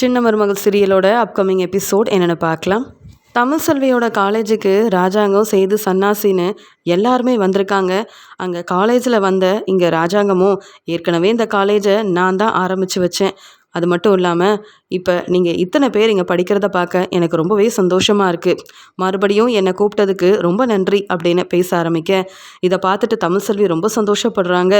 சின்ன மருமகள் சீரியலோட upcoming episode என்னென்னு பார்க்கலாம். தமிழ் செல்வியோட காலேஜுக்கு ராஜாங்கம் செய்து சன்னாசின்னு எல்லாருமே வந்திருக்காங்க. அங்கே காலேஜில் வந்த இங்கே ராஜாங்கமும் ஏற்கனவே இந்த காலேஜை நான் தான் ஆரம்பித்து வச்சேன். அது மட்டும் இல்லாமல் இப்போ நீங்கள் இத்தனை பேர் இங்கே படிக்கிறத பார்க்க எனக்கு ரொம்பவே சந்தோஷமாக இருக்குது மறுபடியும் என்னை கூப்பிட்டதுக்கு ரொம்ப நன்றி அப்படின்னு பேச ஆரம்பிக்க. இதை பார்த்துட்டு தமிழ் செல்வி ரொம்ப சந்தோஷப்படுறாங்க.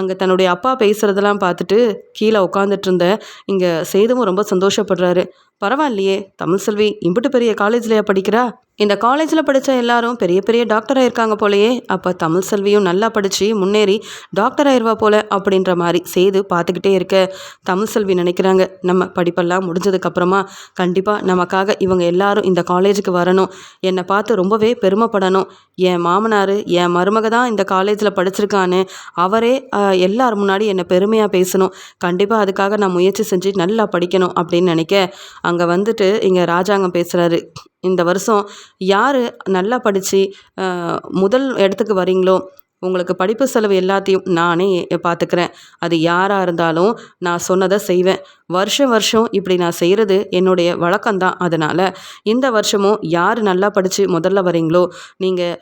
அங்கே தன்னுடைய அப்பா பேசுகிறதெல்லாம் பார்த்துட்டு கீழே உட்காந்துட்டு இருந்த இங்கே சேதுவும் ரொம்ப சந்தோஷப்படுறாரு. பரவாயில்லையே தமிழ் செல்வி இம்பிட்டு பெரிய காலேஜ்லையா படிக்கிறா? இந்த காலேஜில் படித்த எல்லாரும் பெரிய பெரிய டாக்டர் ஆயிருக்காங்க போலயே. அப்போ தமிழ் செல்வியும் நல்லா படித்து முன்னேறி டாக்டர் ஆயிடுவா போல அப்படின்ற மாதிரி செய்து பார்த்துக்கிட்டே இருக்க தமிழ் செல்வி நினைக்கிறாங்க. நம்ம படிப்பெல்லாம் முடிஞ்சதுக்கப்புறமா கண்டிப்பாக நமக்காக இவங்க எல்லாரும் இந்த காலேஜுக்கு வரணும். என்னை பார்த்து ரொம்பவே பெருமைப்படணும். என் மாமனார் என் மருமக தான் இந்த காலேஜில் படிச்சிருக்கான்னு அவரே எல்லார் முன்னாடி என்னை பெருமையாக பேசணும். கண்டிப்பாக அதுக்காக நான் முயற்சி செஞ்சு நல்லா படிக்கணும் அப்படின்னு நினைக்க. அங்கே வந்துட்டு இங்கே ராஜாங்கம் பேசுகிறாரு இந்த வருஷம் யார் நல்லா படித்து முதல் இடத்துக்கு வரீங்களோ உங்களுக்கு படிப்பு செலவு எல்லாத்தையும் நானே பார்த்துக்கிறேன் அது யாராக இருந்தாலும் நான் சொன்னதை செய்வேன். வருஷம் வருஷம் இப்படி நான் செய்கிறது என்னுடைய வழக்கம்தான். அதனால் இந்த வருஷமும் யார் நல்லா படித்து முதல்ல வரீங்களோ நீங்கள்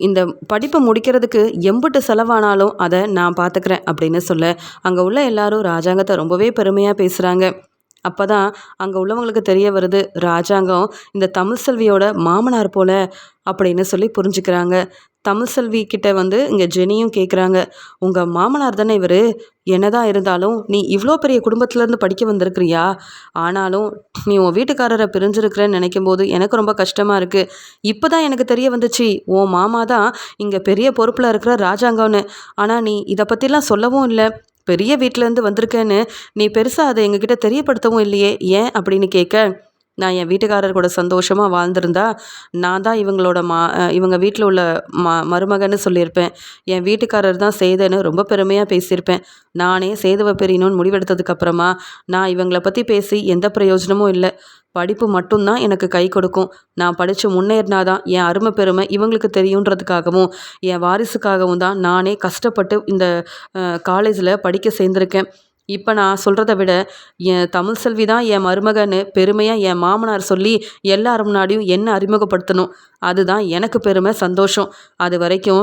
இந்த படிப்பை முடிக்கிறதுக்கு எம்பிட்டு செலவானாலும் அதை நான் பார்த்துக்கிறேன் அப்படின்னு சொல்ல அங்கே உள்ள எல்லாரும் ராஜாங்கத்தை ரொம்பவே பெருமையாக பேசுகிறாங்க அப்போ தான் அங்கே உள்ளவங்களுக்கு தெரிய வருது ராஜாங்கம் இந்த தமிழ் செல்வியோட மாமனார் போல அப்படின்னு சொல்லி புரிஞ்சுக்கிறாங்க. தமிழ் செல்வி கிட்ட வந்து இங்கே ஜெனியும் கேட்குறாங்க உங்கள் மாமனார் தானே இவர்? என்னதான் இருந்தாலும் நீ இவ்வளோ பெரிய குடும்பத்துலேருந்து படிக்க வந்திருக்கிறியா? ஆனாலும் நீ உன் வீட்டுக்காரரை பிரிஞ்சிருக்கிறேன்னு நினைக்கும் போது எனக்கு ரொம்ப கஷ்டமாக இருக்குது இப்போ தான் எனக்கு தெரிய வந்துச்சு உன் மாமா தான் இங்கே பெரிய பொறுப்பில் இருக்கிற ராஜாங்கம்னு. ஆனால் நீ இதை பற்றிலாம் சொல்லவும் இல்லை. பெரிய வீட்டிலேருந்து வந்திருக்கேன்னு நீ பெருசாக அதை எங்ககிட்ட தெரியப்படுத்தவும் இல்லையே? ஏன் அப்படின்னு கேட்க நான் என் வீட்டுக்காரர் கூட சந்தோஷமாக வாழ்ந்திருந்தா நான் தான் இவங்களோட மா இவங்க வீட்டில் உள்ள ம மருமகன்னு சொல்லியிருப்பேன். என் வீட்டுக்காரர் தான் செய்தேன்னு ரொம்ப பெருமையாக பேசியிருப்பேன். நானே சேதுவை பெரியணும்னு முடிவெடுத்ததுக்கப்புறமா நான் இவங்கள பற்றி பேசி எந்த பிரயோஜனமும் இல்லை. படிப்பு மட்டும்தான் எனக்கு கை கொடுக்கும். நான் படித்து முன்னேறினாதான் என் அருமை பெருமை இவங்களுக்கு தெரியுன்றதுக்காகவும் என் வாரிசுக்காகவும் தான் நானே கஷ்டப்பட்டு இந்த காலேஜில் படிக்க சேர்ந்துருக்கேன். இப்போ நான் சொல்கிறத விட என் தமிழ் செல்வி தான் என் மருமகன்னு பெருமையாக என் மாமனார் சொல்லி எல்லார் முன்னாடியும் என்ன அறிமுகப்படுத்தணும்? அதுதான் எனக்கு பெருமை சந்தோஷம். அது வரைக்கும்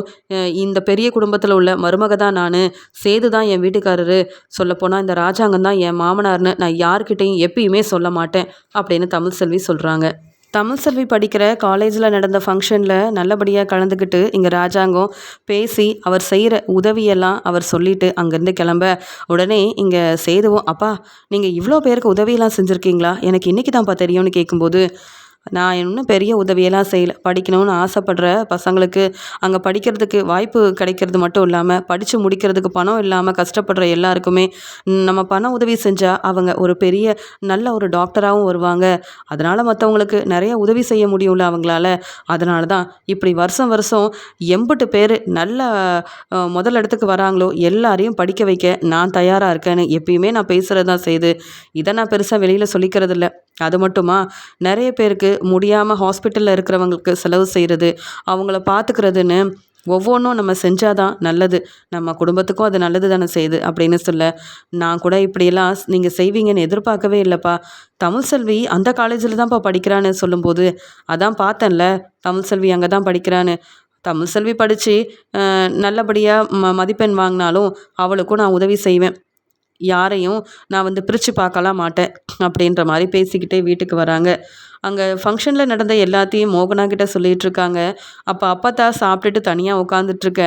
இந்த பெரிய குடும்பத்தில் உள்ள மருமக தான் நான். சேது தான் என் வீட்டுக்காரரு. சொல்லப்போனால் இந்த ராஜாங்கம் தான் என் மாமனார்னு நான் யார்கிட்டையும் எப்பயுமே சொல்ல மாட்டேன் அப்படின்னு தமிழ் செல்வி சொல்கிறாங்க தமிழ் செல்வி படிக்கிற காலேஜில் நடந்த ஃபங்க்ஷனில் நல்லபடியாக கலந்துக்கிட்டு இங்கே ராஜாங்கம் பேசி அவர் செய்கிற உதவியெல்லாம் அவர் சொல்லிவிட்டு அங்கேருந்து கிளம்ப. உடனே இங்கே சேதுவும் அப்பா நீங்கள் இவ்வளோ பேருக்கு உதவியெல்லாம் செஞ்சுருக்கீங்களா? எனக்கு இன்றைக்கி தான்ப்பா தெரியும்னு கேட்கும்போது நான் இன்னும் பெரிய உதவியெல்லாம் செய்யலை. படிக்கணும்னு ஆசைப்படுற பசங்களுக்கு அங்கே படிக்கிறதுக்கு வாய்ப்பு கிடைக்கிறது மட்டும் இல்லாமல் படித்து முடிக்கிறதுக்கு பணம் இல்லாமல் கஷ்டப்படுற எல்லாருக்குமே நம்ம பண உதவி செஞ்சால் அவங்க ஒரு பெரிய நல்ல ஒரு டாக்டராகவும் வருவாங்க. அதனால் மற்றவங்களுக்கு நிறைய உதவி செய்ய முடியும்ல அவங்களால. அதனால தான் இப்படி வருஷம் வருஷம் எண்பட்டு பேர் நல்ல முதல் இடத்துக்கு வராங்களோ எல்லாரையும் படிக்க வைக்க நான் தயாராக இருக்கேன்னு எப்பயுமே நான் பேசுகிறது தான் செய்து. இதை நான் பெருசாக வெளியில் சொல்லிக்கிறது இல்லை அது மட்டுமா? நிறைய பேருக்கு முடியாமல் ஹாஸ்பிட்டலில் இருக்கிறவங்களுக்கு செலவு செய்கிறது அவங்கள பார்த்துக்கிறதுன்னு ஒவ்வொன்றும் நம்ம செஞ்சால் தான் நல்லது. நம்ம குடும்பத்துக்கும் அது நல்லது தானே செய்யுது அப்படின்னு சொல்ல நான் கூட இப்படியெல்லாம் நீங்கள் செய்வீங்கன்னு எதிர்பார்க்கவே இல்லைப்பா. தமிழ் செல்வி அந்த காலேஜில் தான்ப்பா படிக்கிறான்னு சொல்லும்போது அதான் பார்த்தேன்ல தமிழ் செல்வி அங்கே தான் படிக்கிறான்னு. தமிழ் செல்வி படித்து நல்லபடியாக ம மதிப்பெண் வாங்கினாலும் அவளுக்கும் நான் உதவி செய்வேன். யாரையும் நான் வந்து பிரித்து பார்க்கலாம் மாட்டேன் அப்படின்ற மாதிரி பேசிக்கிட்டே வீட்டுக்கு வராங்க. அங்கே ஃபங்க்ஷனில் நடந்த எல்லாத்தையும் மோகனா கிட்ட சொல்லிகிட்டு இருக்காங்க. அப்போ தான் சாப்பிட்டுட்டு தனியாக உட்காந்துட்ருக்க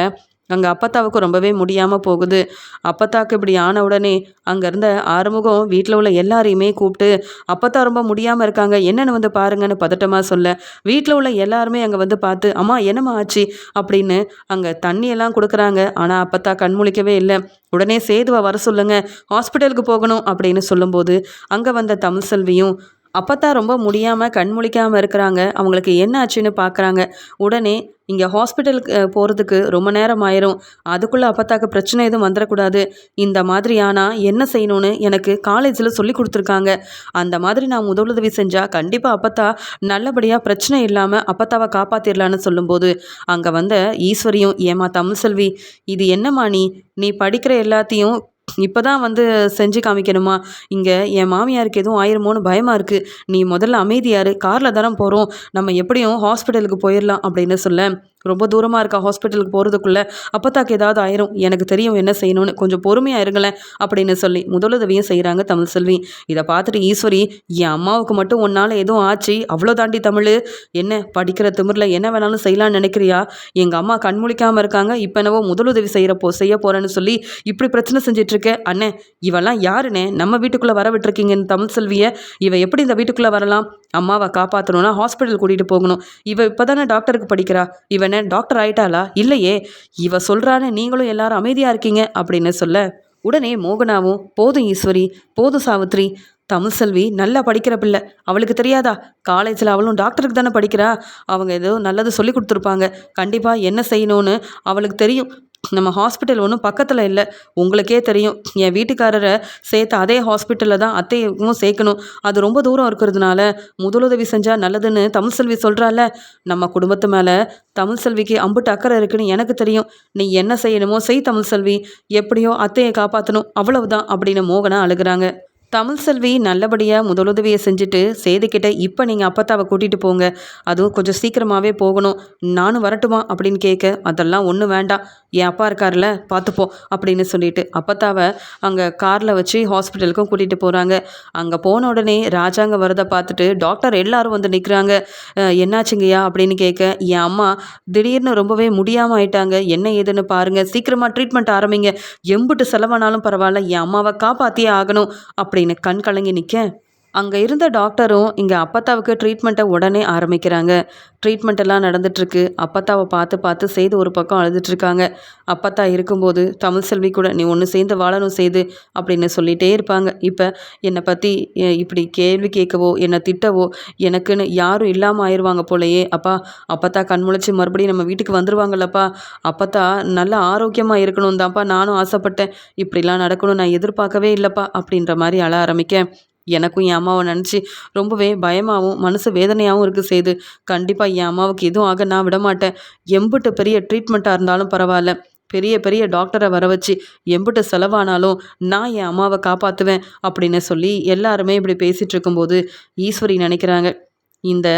அங்கே அப்பத்தாவுக்கு ரொம்பவே முடியாமல் போகுது. அப்பத்தாவுக்கு இப்படி ஆன உடனே அங்கே இருந்த ஆறுமுகம் வீட்டில் உள்ள எல்லாரையுமே கூப்பிட்டு அப்பத்தா ரொம்ப முடியாமல் இருக்காங்க என்னென்னு வந்து பாருங்கன்னு பதட்டமாக சொல்ல. வீட்டில் உள்ள எல்லாருமே அங்கே வந்து பார்த்து அம்மா என்னம்மா ஆச்சு? அப்படின்னு அங்கே தண்ணியெல்லாம் கொடுக்குறாங்க. ஆனால் அப்பத்தா கண்முழிக்கவே இல்லை. உடனே சேதுவை வர சொல்லுங்க ஹாஸ்பிட்டலுக்கு போகணும் அப்படின்னு சொல்லும்போது அங்கே வந்த தமிழ் செல்வியும் அப்போ ரொம்ப முடியாமல் கண் முழிக்காமல் இருக்கிறாங்க. அவங்களுக்கு என்ன ஆச்சுன்னு பார்க்குறாங்க உடனே இங்கே ஹாஸ்பிட்டலுக்கு போகிறதுக்கு ரொம்ப நேரம் ஆயிரும். அதுக்குள்ளே அப்பத்தாக்கு பிரச்சனை எதுவும் வந்துடக்கூடாது. இந்த மாதிரி ஆனால் என்ன செய்யணும்னு எனக்கு காலேஜில் சொல்லி கொடுத்துருக்காங்க. அந்த மாதிரி நான் முதலுதவி செஞ்சால் கண்டிப்பாக அப்பத்தா நல்லபடியாக பிரச்சனை இல்லாமல் அப்பத்தாவை காப்பாற்றிடலான்னு சொல்லும்போது அங்கே வந்த ஈஸ்வரியும் ஏமா தமிழ் செல்வி இது என்னம்மா நீ? நீ படிக்கிற எல்லாத்தையும் இப்போ தான் வந்து செஞ்சு காமிக்கணுமா? இங்கே என் மாமியாருக்கு எதுவும் ஆயிருமோன்னு பயமாக இருக்குது நீ முதல்ல அமைதியாரு காரில் தானே போகிறோம் நம்ம எப்படியும் ஹாஸ்பிட்டலுக்கு போயிடலாம் அப்படின்னு சொல்ல. ரொம்ப தூரமாக இருக்கா? ஹாஸ்பிட்டலுக்கு போகிறதுக்குள்ளே அப்பத்தாக்கு ஏதாவது ஆயிரும். எனக்கு தெரியும் என்ன செய்யணும்னு. கொஞ்சம் பொறுமையாக இருங்களேன் அப்படின்னு சொல்லி முதலுதவியும் செய்கிறாங்க தமிழ் செல்வி. இதை பார்த்துட்டு ஈஸ்வரி என் அம்மாவுக்கு மட்டும் உன்னால் எதுவும் ஆச்சு? அவ்வளோ தாண்டி தமிழ். என்ன படிக்கிற திமிரில் என்ன வேணாலும் செய்யலாம்னு நினைக்கிறியா? எங்கள் அம்மா கண்முழிக்காமல் இருக்காங்க. இப்போ என்னவோ முதலுதவி செய்கிறப்போ செய்ய போகிறேன்னு சொல்லி இப்படி பிரச்சனை செஞ்சிட்ருக்க. அண்ணே இவெல்லாம் யாருண்ணே? நம்ம வீட்டுக்குள்ளே வர விட்டுருக்கீங்கன்னு தமிழ் செல்வியை. இவன் எப்படி இந்த வீட்டுக்குள்ளே வரலாம்? அம்மாவை காப்பாற்றணும்னா ஹாஸ்பிட்டல் கூட்டிகிட்டு போகணும். இவ இப்போ தானே டாக்டருக்கு படிக்கிறா. இவனே டாக்டர் ஆயிட்டாளா? இல்லையே. இவ சொல்கிறான்னு நீங்களும் எல்லாரும் அமைதியாக இருக்கீங்க அப்படின்னு சொல்ல உடனே மோகனாவும் போதும் ஈஸ்வரி போதும் சாவித்ரி. தமிழ் செல்வி நல்லா படிக்கிற பிள்ளை. அவளுக்கு தெரியாதா? காலேஜில் அவளும் டாக்டருக்கு தானே படிக்கிறா. அவங்க ஏதோ நல்லது சொல்லி கொடுத்துருப்பாங்க. கண்டிப்பாக என்ன செய்யணும்னு அவளுக்கு தெரியும். நம்ம ஹாஸ்பிட்டல் ஒன்றும் பக்கத்தில் இல்லை. உங்களுக்கே தெரியும். என் வீட்டுக்காரரை சேர்த்த அதே ஹாஸ்பிட்டலில் தான் அத்தையும் சேர்க்கணும். அது ரொம்ப தூரம் இருக்கிறதுனால முதலுதவி செஞ்சால் நல்லதுன்னு தமிழ் செல்வி சொல்கிறால நம்ம குடும்பத்து மேலே தமிழ் செல்விக்கு அம்புட்டு அக்கறை இருக்குன்னு எனக்கு தெரியும். நீ என்ன செய்யணுமோ செய் தமிழ் செல்வி. எப்படியோ அத்தையை காப்பாற்றணும் அவ்வளவுதான் அப்படின்னு மோகனா அழுகிறாங்க. தமிழ் செல்வி நல்லபடியாக முதலுதவியை செஞ்சுட்டு சேதுக்கிட்ட இப்போ நீங்கள் அப்பத்தாவை கூட்டிகிட்டு போங்க. அதுவும் கொஞ்சம் சீக்கிரமாகவே போகணும். நானும் வரட்டுமா அப்படின்னு கேட்க அதெல்லாம் ஒன்றும் வேண்டாம். என் அப்பா இருக்கார்ல பார்த்துப்போம் அப்படின்னு சொல்லிட்டு. அப்பத்தாவை அங்கே காரில் வச்சு ஹாஸ்பிட்டலுக்கும் கூட்டிகிட்டு போகிறாங்க அங்கே போன உடனே ராஜாங்க வரதை பார்த்துட்டு டாக்டர் எல்லாரும் வந்து நிற்கிறாங்க என்னாச்சுங்கய்யா? அப்படின்னு கேட்க என் அம்மா திடீர்னு ரொம்பவே முடியாமல் ஆயிட்டாங்க. என்ன ஏதுன்னு பாருங்கள் சீக்கிரமாக ட்ரீட்மெண்ட் ஆரம்பிங்க. எம்புட்டு செலவானாலும் பரவாயில்ல. என் அம்மாவை காப்பாற்றியே ஆகணும். அப்படின்னு கண் கலங்கி நிற்க அங்கே இருந்த டாக்டரும் இங்கே அப்பத்தாவுக்கு ட்ரீட்மெண்ட்டை உடனே ஆரம்பிக்கிறாங்க. ட்ரீட்மெண்ட் எல்லாம் நடந்துட்டுருக்கு. அப்பத்தாவை பார்த்து பார்த்து செய்து ஒரு பக்கம் அழுதுட்ருக்காங்க அப்பத்தா இருக்கும்போது தமிழ் செல்வி கூட நீ ஒன்று சேர்ந்து வாழணும் செய்து அப்படின்னு சொல்லிகிட்டே இருப்பாங்க. இப்போ என்னை பற்றி இப்படி கேள்வி கேட்கவோ என்னை திட்டவோ எனக்குன்னு யாரும் இல்லாமல் ஆயிடுவாங்க போலையே அப்பா அப்பத்தா கண்முளைச்சி மறுபடியும் நம்ம வீட்டுக்கு வந்துடுவாங்கல்லப்பா அப்பத்தா நல்லா ஆரோக்கியமாக இருக்கணும் தான்ப்பா நானும் ஆசைப்பட்டேன். இப்படிலாம் நடக்கணும் நான் எதிர்பார்க்கவே இல்லைப்பா அப்படின்ற மாதிரி அழ ஆரம்பிக்க எனக்கும் என் அம்மாவை நினச்சி ரொம்பவே பயமாகவும் மனசு வேதனையாகவும் இருக்குது செய்து கண்டிப்பாக என் அம்மாவுக்கு எதுவும் ஆக நான் விடமாட்டேன் எம்பிட்டு பெரிய ட்ரீட்மெண்ட்டாக இருந்தாலும் பரவாயில்ல. பெரிய பெரிய டாக்டரை வர வச்சு எம்பிட்டு செலவானாலும் நான் என் அம்மாவை காப்பாற்றுவேன் அப்படின்னு சொல்லி எல்லாருமே இப்படி பேசிகிட்டு இருக்கும்போது ஈஸ்வரி நினைக்கிறாங்க. இந்த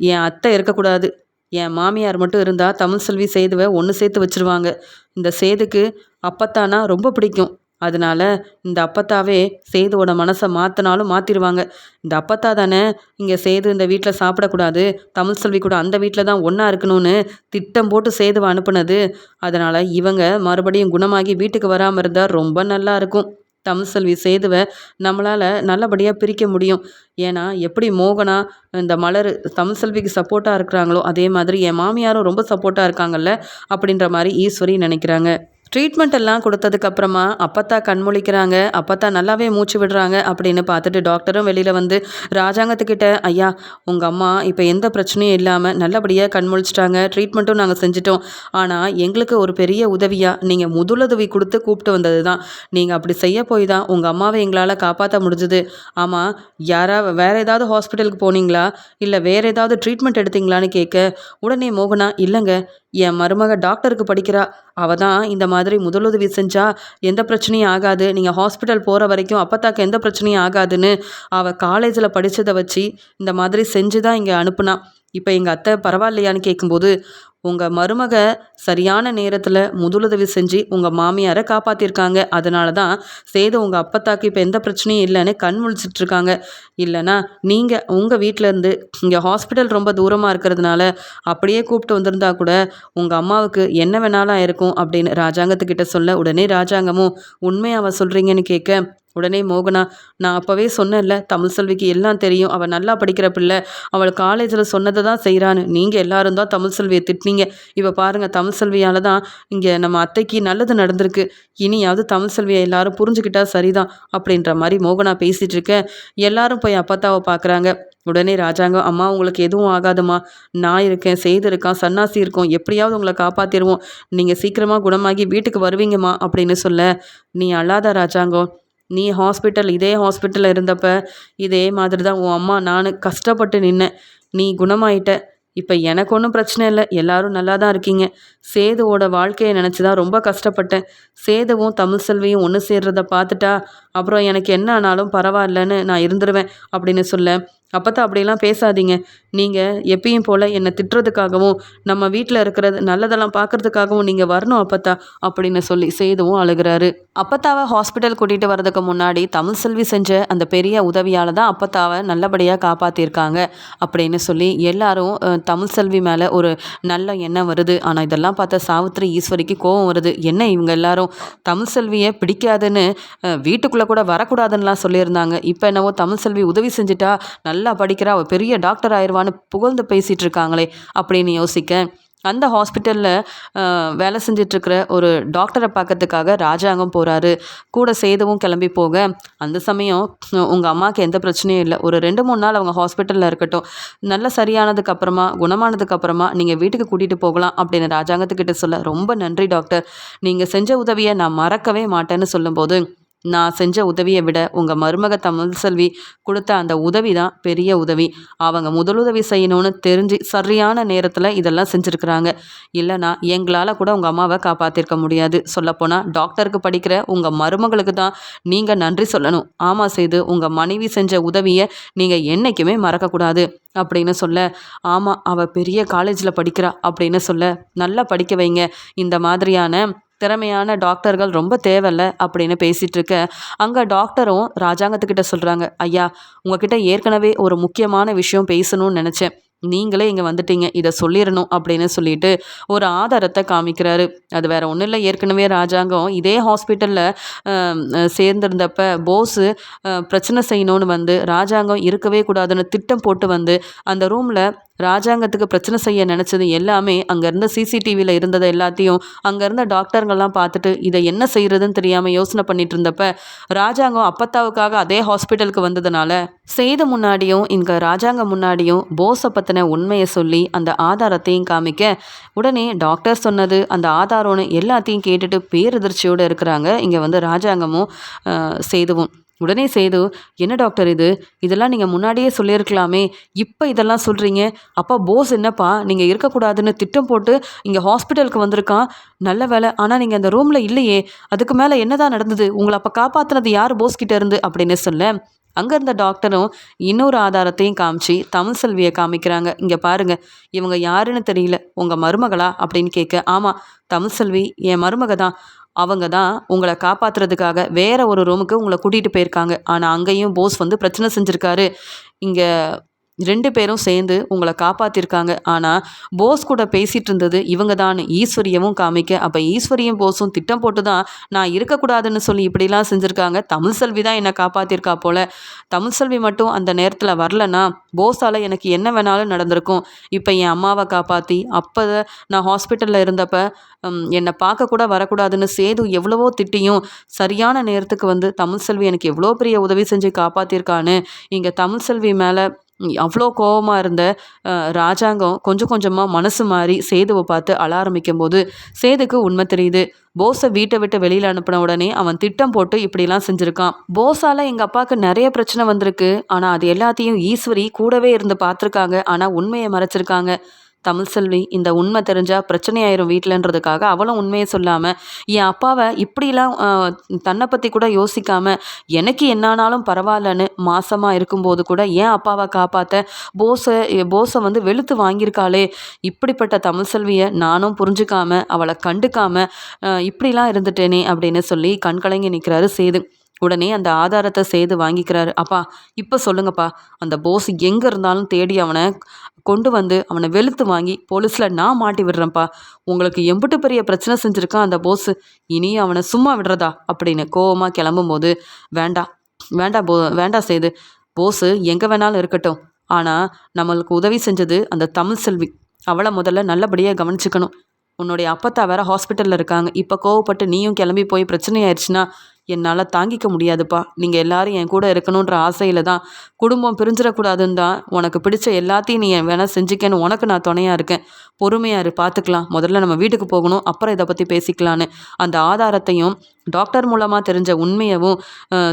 என் அத்தை இருக்கக்கூடாது. என் மாமியார் மட்டும் இருந்தால் தமிழ் செல்வி சேதுவை ஒன்று சேர்த்து வச்சுருவாங்க. இந்த சேதுக்கு அப்பத்தானா ரொம்ப பிடிக்கும். அதனால இந்த அப்பத்தாவே சேதுவோட மனசை மாற்றினாலும் மாற்றிடுவாங்க இந்த அப்பத்தா தானே இங்கே சேது இந்த வீட்டில் சாப்பிடக்கூடாது தமிழ் செல்வி கூட அந்த வீட்டில் தான் ஒன்றா இருக்கணும்னு திட்டம் போட்டு சேதுவை அனுப்புனது. அதனால் இவங்க மறுபடியும் குணமாகி வீட்டுக்கு வராமல் இருந்தால் ரொம்ப நல்லா இருக்கும். தமிழ் செல்வி சேதுவை நம்மளால் நல்லபடியாக பிரிக்க முடியும். ஏன்னா எப்படி மோகனா இந்த மலர் தமிழ் செல்விக்கு சப்போர்ட்டாக இருக்கிறாங்களோ அதே மாதிரி என் மாமியாரும் ரொம்ப சப்போர்ட்டாக இருக்காங்கல்ல அப்படின்ற மாதிரி ஈஸ்வரி நினைக்கிறாங்க. ட்ரீட்மெண்ட் எல்லாம் கொடுத்ததுக்கப்புறமா அப்பத்தா கண்மொழிக்கிறாங்க அப்பத்தா நல்லாவே மூச்சு விடுறாங்க அப்படின்னு பார்த்துட்டு டாக்டரும் வெளியில் வந்து ராஜாங்கத்துக்கிட்ட ஐயா உங்கள் அம்மா இப்போ எந்த பிரச்சனையும் இல்லாமல் நல்லபடியாக கண்மொழிச்சிட்டாங்க ட்ரீட்மெண்ட்டும் நாங்கள் செஞ்சிட்டோம். ஆனால் எங்களுக்கு ஒரு பெரிய உதவியாக நீங்கள் முதலுதவி கொடுத்து கூப்பிட்டு வந்தது தான் நீங்கள் அப்படி செய்ய போய் தான் உங்கள் அம்மாவை எங்களால் காப்பாற்ற முடிஞ்சுது. ஆமாம் யாரா வேறு ஏதாவது ஹாஸ்பிட்டலுக்கு போனீங்களா? இல்லை வேறு ஏதாவது ட்ரீட்மெண்ட் எடுத்தீங்களான்னு கேட்க உடனே மோகனா இல்லைங்க என் மருமக டாக்டருக்கு படிக்கிறா. அவள் தான் இந்த மாதிரி முதலுதவி செஞ்சால் எந்த பிரச்சனையும் ஆகாது. நீங்கள் ஹாஸ்பிட்டல் போகிற வரைக்கும் அப்பத்தாக்கு எந்த பிரச்சனையும் ஆகாதுன்னு அவள் காலேஜில் படித்ததை வச்சு இந்த மாதிரி செஞ்சு தான் இங்கே அனுப்புனா. இப்போ எங்கள் அத்தை பரவாயில்லையான்னு கேட்கும்போது உங்கள் மருமக சரியான நேரத்தில் முதலுதவி செஞ்சு உங்கள் மாமியாரை காப்பாற்றிருக்காங்க அதனால தான் சேது உங்கள் அப்பத்தாக்கு இப்போ எந்த பிரச்சனையும் இல்லைன்னு கண் முழிச்சிட்ருக்காங்க. இல்லைனா நீங்கள் உங்கள் வீட்டிலேருந்து இங்கே ஹாஸ்பிட்டல் ரொம்ப தூரமாக இருக்கிறதுனால அப்படியே கூப்பிட்டு வந்திருந்தா கூட உங்கள் அம்மாவுக்கு என்ன வேணாலும் இருக்கும் அப்படின்னு ராஜாங்கத்துக்கிட்ட சொல்ல உடனே ராஜாங்கமும் உண்மையாக சொல்கிறீங்கன்னு கேட்க உடனே மோகனா நான் அப்போவே சொன்னேன்ல தமிழ் செல்விக்கு எல்லாம் தெரியும். அவள் நல்லா படிக்கிற பிள்ளை. அவள் காலேஜில் சொன்னதை தான் செய்கிறான்னு நீங்கள் எல்லாரும் தான் தமிழ் செல்வியை திட்டினீங்க. இப்போ பாருங்கள் தமிழ் செல்வியால் தான் இங்கே நம்ம அத்தைக்கு நல்லது நடந்திருக்கு. இனியாவது தமிழ் செல்வியை எல்லாரும் புரிஞ்சுக்கிட்டா சரிதான் அப்படின்ற மாதிரி மோகனா பேசிகிட்டு இருக்க எல்லாரும் போய் அப்பத்தாவை பார்க்குறாங்க உடனே ராஜாங்கம் அம்மா உங்களுக்கு எதுவும் ஆகாதுமா நான் இருக்கேன் செய்து இருக்கான் சன்னாசி இருக்கோம். எப்படியாவது உங்களை காப்பாற்றிடுவோம் நீங்கள் சீக்கிரமாக குணமாகி வீட்டுக்கு வருவீங்கம்மா அப்படின்னு சொல்ல நீ அல்லாத ராஜாங்கம். நீ ஹாஸ்பிட்டல் இதே ஹாஸ்பிட்டலில் இருந்தப்ப இதே மாதிரி தான் உன் அம்மா நான் கஷ்டப்பட்டு நின்னேன். நீ குணமாயிட்ட. இப்போ எனக்கு ஒன்றும் பிரச்சனை இல்லை. எல்லாரும் நல்லா தான் இருக்கீங்க. சேதுவோட வாழ்க்கையை நினச்சி தான் ரொம்ப கஷ்டப்பட்டேன். சேதுவும் தமிழ் செல்வியும் ஒன்று சேர்றத பார்த்துட்டா அப்புறம் எனக்கு என்ன ஆனாலும் பரவாயில்லன்னு நான் இருந்துருவேன் அப்படின்னு சொல்ல அப்பத்தா அப்படிலாம் பேசாதீங்க. நீங்கள் எப்பயும் போல் என்னை திட்டுறதுக்காகவும் நம்ம வீட்டில் இருக்கிறது நல்லதெல்லாம் பார்க்கறதுக்காகவும் நீங்கள் வரணும் அப்பத்தா அப்படின்னு சொல்லி சேதுவும் அழுகிறாரு. அப்பத்தாவை ஹாஸ்பிட்டல் கூட்டிகிட்டு வரதுக்கு முன்னாடி தமிழ் செல்வி செஞ்ச அந்த பெரிய உதவியால் தான் அப்பத்தாவை நல்லபடியாக காப்பாற்றியிருக்காங்க அப்படின்னு சொல்லி எல்லாரும் தமிழ் செல்வி மேலே ஒரு நல்ல எண்ணம் வருது. ஆனால் இதெல்லாம் பார்த்தா சாவித்திரி ஈஸ்வரிக்கு கோபம் வருது. என்ன இவங்க எல்லாரும்? தமிழ் செல்வியை பிடிக்காதுன்னு வீட்டுக்குள்ளே கூட வரக்கூடாதுன்னுலாம் சொல்லியிருந்தாங்க. இப்போ என்னவோ தமிழ் செல்வி உதவி செஞ்சுட்டா நல்லா படிக்கிறா அவள் பெரிய டாக்டர் ஆயிடுவான்னு புகழ்ந்து பேசிகிட்டு இருக்காங்களே அப்படின்னு யோசிக்க அந்த ஹாஸ்பிட்டலில் வேலை செஞ்சிட்ருக்கிற ஒரு டாக்டரை பார்க்கறதுக்காக ராஜாங்கம் போகிறாரு கூட சேதுவும் கிளம்பி போக அந்த சமயம் உங்கள் அம்மாவுக்கு எந்த பிரச்சனையும் இல்லை. ஒரு ரெண்டு மூணு நாள் அவங்க ஹாஸ்பிட்டலில் இருக்கட்டும். நல்லா சரியானதுக்கப்புறமா குணமானதுக்கப்புறமா நீங்கள் வீட்டுக்கு கூட்டிகிட்டு போகலாம் அப்படின்னு ராஜாங்கத்துக்கிட்ட சொல்ல ரொம்ப நன்றி டாக்டர். நீங்கள் செஞ்ச உதவியை நான் மறக்கவே மாட்டேன்னு சொல்லும்போது நான் செஞ்ச உதவியை விட உங்கள் மருமக தமிழ் செல்வி கொடுத்த அந்த உதவி தான் பெரிய உதவி. அவங்க முதலுதவி செய்யணும்னு தெரிஞ்சு சரியான நேரத்தில் இதெல்லாம் செஞ்சுருக்குறாங்க. இல்லைனா எங்களால் கூட உங்கள் அம்மாவை காப்பாற்றிருக்க முடியாது. சொல்லப்போனால் டாக்டருக்கு படிக்கிற உங்கள் மருமகளுக்கு தான் நீங்கள் நன்றி சொல்லணும். ஆமாம் செய்து உங்கள் மனைவி செஞ்ச உதவியை நீங்கள் என்றைக்குமே மறக்கக்கூடாது அப்படின்னு சொல்ல ஆமாம் அவள் பெரிய காலேஜில் படிக்கிறா அப்படின்னு சொல்ல நல்லா படிக்க வைங்க. இந்த மாதிரியான திறமையான டாக்டர்கள் ரொம்ப தேவையில்ல அப்படின்னு பேசிகிட்டு இருக்க அங்கே டாக்டரும் ராஜாங்கத்துக்கிட்ட சொல்கிறாங்க ஐயா உங்ககிட்ட ஏற்கனவே ஒரு முக்கியமான விஷயம் பேசணும்னு நினச்சேன். நீங்களே இங்கே வந்துட்டீங்க இதை சொல்லிடணும் அப்படின்னு சொல்லிட்டு ஒரு ஆதாரத்தை காமிக்கிறாரு. அது வேற ஒன்றும் இல்லை ஏற்கனவே ராஜாங்கம் இதே ஹாஸ்பிட்டலில் சேர்ந்திருந்தப்ப போஸு பிரச்சனை செய்யணும்னு வந்து ராஜாங்கம் இருக்கவே கூடாதுன்னு திட்டம் போட்டு வந்து அந்த ரூமில் ராஜாங்கத்துக்கு பிரச்சனை செய்ய நினச்சது எல்லாமே அங்கேருந்த சிசிடிவியில் இருந்ததை எல்லாத்தையும் அங்கே இருந்த பார்த்துட்டு இதை என்ன செய்கிறதுன்னு தெரியாமல் யோசனை பண்ணிட்டு இருந்தப்ப ராஜாங்கம் அப்பத்தாவுக்காக அதே ஹாஸ்பிட்டலுக்கு வந்ததுனால செய்த முன்னாடியும் இங்கே ராஜாங்கம் முன்னாடியும் போஸை பற்றின உண்மையை சொல்லி அந்த ஆதாரத்தையும் காமிக்க உடனே டாக்டர் சொன்னது அந்த ஆதாரம்னு எல்லாத்தையும் கேட்டுட்டு பேரதிர்ச்சியோடு இருக்கிறாங்க இங்கே வந்து ராஜாங்கமும் செய்துவும் உடனே சேது என்ன டாக்டர் இது? இதெல்லாம் நீங்கள் முன்னாடியே சொல்லியிருக்கலாமே. இப்போ இதெல்லாம் சொல்கிறீங்க அப்பா போஸ் என்னப்பா? நீங்கள் இருக்கக்கூடாதுன்னு திட்டம் போட்டு இங்கே ஹாஸ்பிட்டலுக்கு வந்திருக்கான். நல்ல வேலை ஆனால் நீங்கள் அந்த ரூமில் இல்லையே. அதுக்கு மேலே என்னதான் நடந்தது? உங்களை அப்போ காப்பாற்றினது யார் போஸ் கிட்ட இருந்து? அப்படின்னு சொல்ல அங்கே இருந்த டாக்டரும் இன்னொரு ஆதாரத்தையும் காமிச்சு தமிழ் செல்வியை காமிக்கிறாங்க. இங்கே பாருங்கள் இவங்க யாருன்னு தெரியல. உங்கள் மருமகளா? அப்படின்னு கேட்க ஆமாம் தமிழ் செல்வி என் மருமக தான் அவங்க தான் உங்களை காப்பாற்றுறதுக்காக வேறு ஒரு ரூமுக்கு உங்களை கூட்டிகிட்டு போயிருக்காங்க. ஆனால் அங்கேயும் போஸ் வந்து பிரச்சனை செஞ்சுருக்காரு. இங்கே ரெண்டு பேரும் சேர்ந்து உங்களை காப்பாற்றிருக்காங்க ஆனால் போஸ் கூட பேசிகிட்டு இருந்தது இவங்க தான் ஈஸ்வரியவும் காமிக்க. அப்போ ஈஸ்வரியும் போஸும் திட்டம் போட்டு தான் நான் இருக்கக்கூடாதுன்னு சொல்லி இப்படிலாம் செஞ்சுருக்காங்க. தமிழ் செல்வி தான் என்னை காப்பாற்றிருக்கா போல. தமிழ் செல்வி மட்டும் அந்த நேரத்தில் வரலன்னா போஸால் எனக்கு என்ன வேணாலும் நடந்திருக்கும். இப்போ என் அம்மாவை காப்பாற்றி அப்போ நான் ஹாஸ்பிட்டலில் இருந்தப்ப என்னை பார்க்க கூட வரக்கூடாதுன்னு சேது எவ்வளவோ திட்டியும் சரியான நேரத்துக்கு வந்து தமிழ் செல்வி எனக்கு எவ்வளோ பெரிய உதவி செஞ்சு காப்பாற்றிருக்கான்னு இங்கே தமிழ் செல்வி மேலே அவ்வளோ கோவமாக இருந்த ராஜாங்கம் கொஞ்சம் கொஞ்சமாக மனசு மாறி சேதுவை பார்த்து அழ ஆரம்பிக்கும் போது சேதுக்கு உண்மை தெரியுது. போஸை வீட்டை விட்டு வெளியில் அனுப்பின உடனே அவன் திட்டம் போட்டு இப்படிலாம் செஞ்சுருக்கான். போஸால் எங்கள் அப்பாவுக்கு நிறைய பிரச்சனை வந்திருக்கு. ஆனால் அது எல்லாத்தையும் ஈஸ்வரி கூடவே இருந்து பார்த்துருக்காங்க. ஆனால் உண்மையை மறைச்சிருக்காங்க. தமிழ் செல்வி இந்த உண்மை தெரிஞ்சால் பிரச்சனையாயிரும் வீட்டிலன்றதுக்காக அவளும் உண்மையை சொல்லாமல் என் அப்பாவை இப்படிலாம் தன்னை பற்றி கூட யோசிக்காமல் எனக்கு என்னானாலும் பரவாயில்லன்னு மாசமாக இருக்கும்போது கூட ஏன் அப்பாவை காப்பாற்ற போஸை போஸை வந்து வெளுத்து வாங்கியிருக்காளே? இப்படிப்பட்ட தமிழ் செல்வியை நானும் புரிஞ்சுக்காம அவளை கண்டுக்காமல் இப்படிலாம் இருந்துட்டேனே அப்படின்னு சொல்லி கண்கலங்கி நிற்கிறாரு சேது. உடனே அந்த ஆதாரத்தை செய்து வாங்கிக்கிறாரு. அப்பா இப்போ சொல்லுங்கப்பா. அந்த போஸ் எங்கே இருந்தாலும் தேடி அவனை கொண்டு வந்து அவனை வெளுத்து வாங்கி போலீஸில் நான் மாட்டி விடுறேன்ப்பா. உங்களுக்கு எம்பிட்டு பெரிய பிரச்சனை செஞ்சுருக்கான் அந்த போஸ் இனி அவனை சும்மா விடுறதா? அப்படின்னு கோவமாக கிளம்பும்போது வேண்டாம் வேண்டாம் போ வேண்டாம் செய்து போஸு எங்கே வேணாலும் இருக்கட்டும். ஆனால் நம்மளுக்கு உதவி செஞ்சது அந்த தமிழ் செல்வி. அவளை முதல்ல நல்லபடியாக கவனிச்சுக்கணும். உன்னுடைய அப்பத்தா வேற ஹாஸ்பிட்டலில் இருக்காங்க. இப்போ கோவப்பட்டு நீயும் கிளம்பி போய் பிரச்சனை ஆயிடுச்சுன்னா என்னால் தாங்கிக்க முடியாதுப்பா. நீங்கள் எல்லாரும் என் கூட இருக்கணுன்ற ஆசையில் தான் குடும்பம் பிரிஞ்சிடக்கூடாதுன்னு தான் உனக்கு பிடிச்ச எல்லாத்தையும் நீ என் வேணால் செஞ்சுக்கன்னு உனக்கு நான் துணையாக இருக்கேன். பொறுமையாக இரு பார்த்துக்கலாம் முதல்ல நம்ம வீட்டுக்கு போகணும் அப்புறம் இதை பற்றி பேசிக்கலான்னு. அந்த ஆதாரத்தையும் டாக்டர் மூலமாக தெரிஞ்ச உண்மையவும்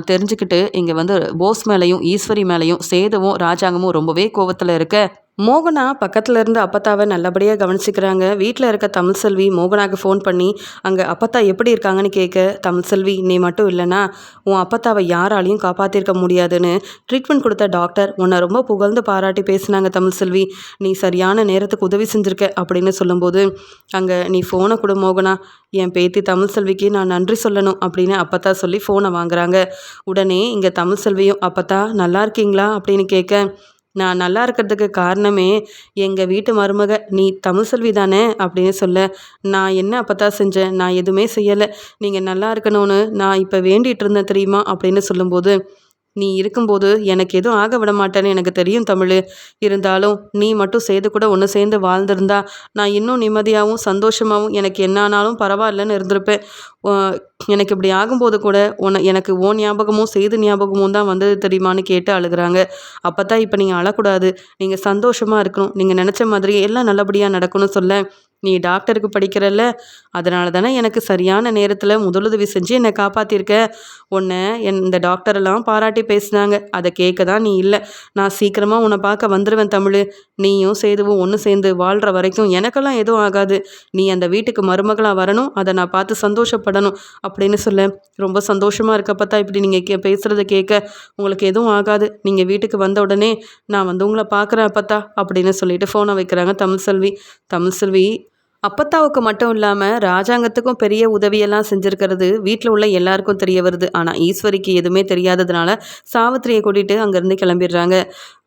தெரிஞ்சுக்கிட்டு இங்கே வந்து போஸ் மேலேயும் ஈஸ்வரி மேலேயும் சேதுவும் ராஜாங்கமும் ரொம்பவே கோவத்தில் இருக்க மோகனா பக்கத்துல இருந்து அப்பத்தாவை நல்லபடியாக கவனிச்சுக்கிறாங்க. வீட்டில் இருக்க தமிழ்செல்வி மோகனாக்கு ஃபோன் பண்ணி அங்கே அப்பத்தா எப்படி இருக்காங்கன்னு கேட்க தமிழ்செல்வி நீ மட்டும் இல்லைனா உன் அப்பத்தாவை யாராலையும் காப்பாற்றிருக்க முடியாதுன்னு ட்ரீட்மெண்ட் கொடுத்த டாக்டர் உன்னை ரொம்ப புகழ்ந்து பாராட்டி பேசினாங்க தமிழ்செல்வி நீ சரியான நேரத்துக்கு உதவி செஞ்சுருக்க அப்படின்னு சொல்லும்போது அங்கே நீ ஃபோனை கொடு மோகனா. என் பேத்தி தமிழ்செல்விக்கு நான் நன்றி சொல்லணும் அப்படின்னு அப்பத்தா சொல்லி ஃபோனை வாங்குறாங்க. உடனே இங்கே தமிழ்செல்வியும் அப்பத்தா நல்லா இருக்கீங்களா? அப்படின்னு கேட்க நான் நல்லா இருக்கிறதுக்கு காரணமே எங்கள் வீட்டு மருமக. நீ தமிழ்செல்வி தானே? அப்படின்னு சொல்ல நான் என்ன அப்போ தான் செஞ்சேன்? நான் எதுவுமே செய்யலை. நீங்கள் நல்லா இருக்கணும்னு நான் இப்போ வேண்டிகிட்டு இருந்தேன் தெரியுமா? அப்படின்னு சொல்லும்போது நீ இருக்கும்போது எனக்கு எதுவும் ஆக விட மாட்டேன்னு எனக்கு தெரியும் தமிழ். இருந்தாலும் நீ மட்டும் சேர்ந்து கூட ஒன்று சேர்ந்து வாழ்ந்திருந்தா நான் இன்னும் நிம்மதியாகவும் சந்தோஷமாகவும் எனக்கு என்ன ஆனாலும் பரவாயில்லன்னு இருந்திருப்பேன். எனக்கு இப்படி ஆகும்போது கூட உன எனக்கு ஓ ஞாபகமும் செய்து ஞாபகமும் தான் வந்தது தெரியுமான்னு கேட்டு அழுகிறாங்க. அப்போ தான் இப்போ நீங்கள் அழக்கூடாது. நீங்கள் சந்தோஷமாக இருக்கணும். நீங்கள் நினச்ச மாதிரி எல்லாம் நல்லபடியாக நடக்கணும்னு சொல்ல நீ டாக்டருக்கு படிக்கிறல்ல. அதனால தானே எனக்கு சரியான நேரத்தில் முதலுதவி செஞ்சு என்னை காப்பாற்றிருக்க உன்னை என் இந்த டாக்டரெல்லாம் பாராட்டி பேசினாங்க. அதை கேட்க தான் நீ இல்லை. நான் சீக்கிரமாக உன்னை பார்க்க வந்துடுவேன் தமிழ். நீயும் சேதுவும் ஒன்று சேர்ந்து வாழ்கிற வரைக்கும் எனக்கெல்லாம் எதுவும் ஆகாது. நீ அந்த வீட்டுக்கு மருமகளாக வரணும். அதை நான் பார்த்து சந்தோஷப்படணும் அப்படின்னு சொல்ல. ரொம்ப சந்தோஷமாக இருக்க பார்த்தா இப்படி நீங்கள் கே பேசுகிறத கேட்க உங்களுக்கு எதுவும் ஆகாது. நீங்கள் வீட்டுக்கு வந்த உடனே நான் வந்து உங்களை பார்க்குறேன் அப்பத்தா அப்படின்னு சொல்லிட்டு ஃபோனை வைக்கிறாங்க தமிழ் செல்வி. தமிழ் செல்வி அப்பத்தாவுக்கு மட்டும் இல்லாமல் ராஜாங்கத்துக்கும் பெரிய உதவியெல்லாம் செஞ்சுருக்கிறது வீட்டில் உள்ள எல்லாருக்கும் தெரிய வருது. ஆனால் ஈஸ்வரிக்கு எதுவுமே தெரியாததுனால சாவித்திரியை கூட்டிகிட்டு அங்கேருந்து கிளம்பிடுறாங்க.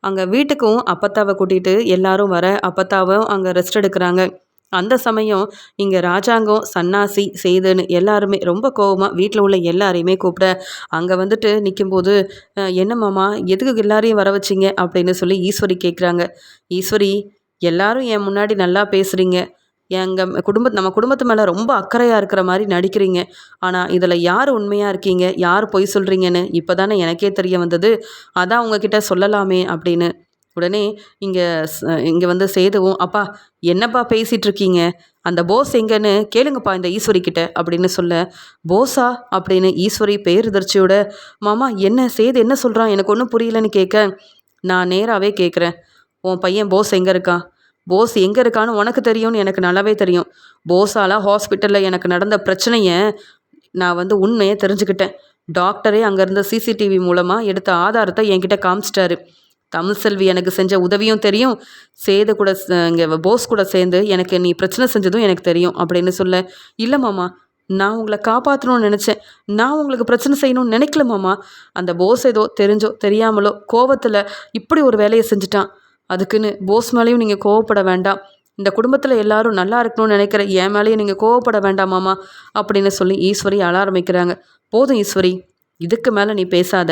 அங்கே வீட்டுக்கும் அப்பத்தாவை கூட்டிகிட்டு எல்லாரும் வர அப்பத்தாவும் அங்கே ரெஸ்ட் எடுக்கிறாங்க. அந்த சமயம் இங்கே ராஜாங்கம் சன்னாசி செய்துன்னு எல்லாருமே ரொம்ப கோபமாக வீட்டில் உள்ள எல்லாரையுமே கூப்பிட அங்கே வந்துட்டு நிற்கும்போது என்னம்மாமா எதுக்கு எல்லாரையும் வர வச்சிங்க? அப்படின்னு சொல்லி ஈஸ்வரி கேட்குறாங்க ஈஸ்வரி எல்லாரும் என் முன்னாடி நல்லா பேசுகிறீங்க எங்கள் குடும்ப நம்ம குடும்பத்து மேலே ரொம்ப அக்கறையாக இருக்கிற மாதிரி நடிக்கிறீங்க. ஆனால் இதில் யார் உண்மையாக இருக்கீங்க? யார் பொய் சொல்கிறீங்கன்னு இப்போ தானே எனக்கே தெரிய வந்தது. அதான் உங்ககிட்ட சொல்லலாமே அப்படின்னு. உடனே இங்கே இங்கே வந்து சேதுவும் அப்பா என்னப்பா பேசிகிட்டு இருக்கீங்க? அந்த போஸ் எங்கன்னு கேளுங்கப்பா இந்த ஈஸ்வரி கிட்ட அப்படின்னு சொல்ல போஸா? அப்படின்னு ஈஸ்வரி பேருதர்ச்சியோட மாமா என்ன? சேது என்ன சொல்கிறான் எனக்கு ஒன்றும் புரியலன்னு கேட்க நான் நேராகவே கேட்குறேன் உன் பையன் போஸ் எங்கே இருக்கான்? போஸ் எங்கே இருக்கான்னு உனக்கு தெரியும்னு எனக்கு நல்லாவே தெரியும். போஸால் ஹாஸ்பிட்டலில் எனக்கு நடந்த பிரச்சனையை நான் வந்து உண்மையை தெரிஞ்சுக்கிட்டேன். டாக்டரே அங்கேருந்த சிசிடிவி மூலமாக எடுத்த ஆதாரத்தை என்கிட்ட காமிச்சிட்டாரு. தமிழ்செல்வி எனக்கு செஞ்ச உதவியும் தெரியும். சேது கூட இங்கே போஸ் கூட சேர்ந்து எனக்கு நீ பிரச்சனை செஞ்சதும் எனக்கு தெரியும் அப்படின்னு சொல்ல இல்லை மாமா நான் உங்களை காப்பாற்றணும்னு நினச்சேன். நான் உங்களுக்கு பிரச்சனை செய்யணும்னு நினைக்கல மாமா. அந்த போஸ் ஏதோ தெரிஞ்சோ தெரியாமலோ கோவத்தில் இப்படி ஒரு வேலையை செஞ்சுட்டான். அதுக்குன்னு போஸ் மேலேயும் நீங்கள் கோவப்பட வேண்டாம். இந்த குடும்பத்தில் எல்லாரும் நல்லா இருக்கணும்னு நினைக்கிற என் மேலேயும் நீங்கள் கோவப்பட வேண்டாமாமா அப்படின்னு சொல்லி ஈஸ்வரி அழ ஆரம்பிக்கிறாங்க. போதும் ஈஸ்வரி இதுக்கு மேலே நீ பேசாத.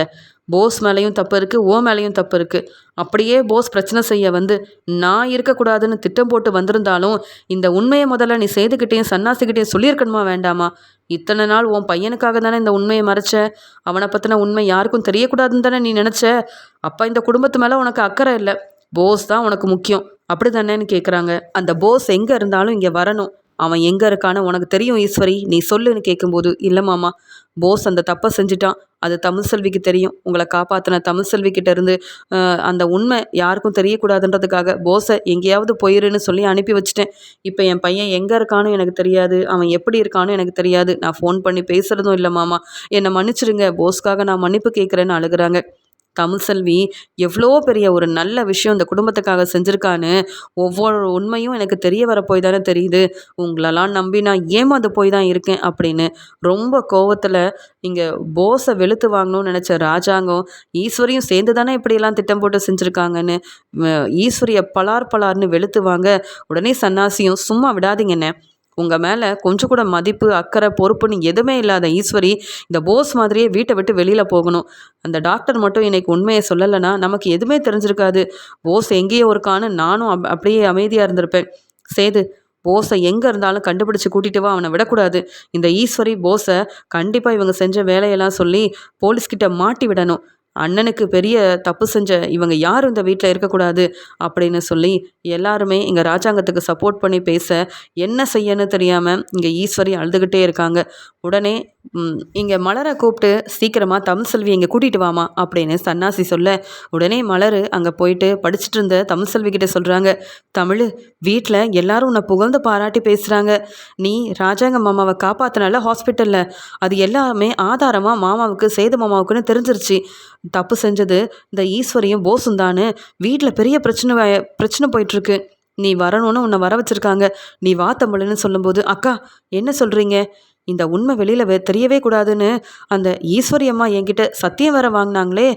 போஸ் மேலேயும் தப்பு இருக்குது ஓ மேலேயும் தப்பு இருக்குது அப்படியே போஸ் பிரச்சனை செய்ய வந்து நான் இருக்கக்கூடாதுன்னு திட்டம் போட்டு வந்திருந்தாலும் இந்த உண்மையை முதல்ல நீ செய்துக்கிட்டேயும் சன்னாசிக்கிட்டேயும் சொல்லியிருக்கணுமா வேண்டாமா? இத்தனை நாள் உன் பையனுக்காக தானே இந்த உண்மையை மறைச்ச? அவனை பற்றின உண்மை யாருக்கும் தெரியக்கூடாதுன்னு தானே நீ நினச்ச? அப்போ இந்த குடும்பத்து மேலே உனக்கு அக்கறை இல்லை. போஸ் தான் உனக்கு முக்கியம். அப்படி தானேன்னு கேட்குறாங்க அந்த போஸ் எங்கே இருந்தாலும் இங்கே வரணும். அவன் எங்கே இருக்கான்னு உனக்கு தெரியும் ஈஸ்வரி. நீ சொல்லுன்னு கேட்கும்போது இல்லை மாமா போஸ் அந்த தப்பை செஞ்சுட்டான். அது தமிழ் செல்விக்கு தெரியும். உங்களை காப்பாற்றின தமிழ் செல்விக்கிட்ட இருந்து அந்த உண்மை யாருக்கும் தெரியக்கூடாதுன்றதுக்காக போஸை எங்கேயாவது போயிருன்னு சொல்லி அனுப்பி வச்சுட்டேன். இப்போ என் பையன் எங்கே இருக்கான்னு எனக்கு தெரியாது. அவன் எப்படி இருக்கான்னு எனக்கு தெரியாது. நான் ஃபோன் பண்ணி பேசுகிறதும் இல்லை மாமா. என்னை மன்னிச்சிடுங்க போஸ்க்காக நான் மன்னிப்பு கேட்குறேன்னு அழுகிறாங்க. தமிழ்செல்வி எவ்வளோ பெரிய ஒரு நல்ல விஷயம் இந்த குடும்பத்துக்காக செஞ்சுருக்கான்னு ஒவ்வொரு உண்மையும் எனக்கு தெரிய வரப்போய் தானே தெரியுது. உங்களெல்லாம் நம்பி நான் ஏமாந்து போய் தான் இருக்கேன் அப்படின்னு ரொம்ப கோவத்தில் இங்கே போஸை வெளுத்து வாங்கணும்னு நினச்ச ராஜாங்கம் ஈஸ்வரியும் சேர்ந்து தானே இப்படியெல்லாம் திட்டம் போட்டு செஞ்சுருக்காங்கன்னு ஈஸ்வரியை பலார் பலார்னு வெளுத்து வாங்க உடனே சன்னாசியும் சும்மா விடாதீங்கண்ணே. உங்கள் மேலே கொஞ்சம் கூட மதிப்பு அக்கறை பொறுப்புன்னு எதுவுமே இல்லாத ஈஸ்வரி இந்த போஸ் மாதிரியே வீட்டை விட்டு வெளியில் போகணும். அந்த டாக்டர் மட்டும் இன்னைக்கு உண்மையை சொல்லலைன்னா நமக்கு எதுவுமே தெரிஞ்சிருக்காது. போஸ் எங்கேயோ இருக்கான்னு நானும் அப் அப்படியே அமைதியாக இருந்திருப்பேன். சேது போஸை எங்கே இருந்தாலும் கண்டுபிடிச்சி கூட்டிகிட்டு வா அவனை விடக்கூடாது. இந்த ஈஸ்வரி போஸை கண்டிப்பாக இவங்க செஞ்ச வேலையெல்லாம் சொல்லி போலீஸ்கிட்ட மாட்டி விடணும். அண்ணனுக்கு பெரிய தப்பு செஞ்ச இவங்க யாரும் இந்த வீட்டில் இருக்கக்கூடாது அப்படின்னு சொல்லி எல்லாருமே இங்கே ராஜாங்கத்துக்கு சப்போர்ட் பண்ணி பேச என்ன செய்யன்னு தெரியாமல் இங்கே ஈஸ்வரி அழுதுகிட்டே இருக்காங்க. உடனே இங்கே மலரை கூப்பிட்டு சீக்கிரமாக தமிழ் செல்வி இங்கே கூட்டிகிட்டு வாமா அப்படின்னு சன்னாசி சொல்ல உடனே மலர் அங்கே போயிட்டு படிச்சுட்டு இருந்த தமிழ் செல்வி கிட்ட சொல்கிறாங்க தமிழ் வீட்டில் எல்லாரும் உன்னை புகழ்ந்து பாராட்டி பேசுகிறாங்க நீ ராஜாங்க மாமாவை காப்பாற்றினால ஹாஸ்பிட்டலில். அது எல்லாமே ஆதாரமாக மாமாவுக்கு சேது மாமாவுக்குன்னு தெரிஞ்சிருச்சு. தப்பு செஞ்சது இந்த ஈஸ்வரியும் போசும் தானு வீட்டில் பெரிய பிரச்சனை பிரச்சனை போயிட்டுருக்கு. நீ வரணும்னு உன்னை வர வச்சுருக்காங்க. நீ வா தமிழ்னு சொல்லும்போது அக்கா என்ன சொல்கிறீங்க இந்த உண்மை வெளியில் தெரியவே கூடாதுன்னு அந்த ஈஸ்வரி அம்மா என்கிட்ட சத்தியம் வேற வாங்கினாங்களே.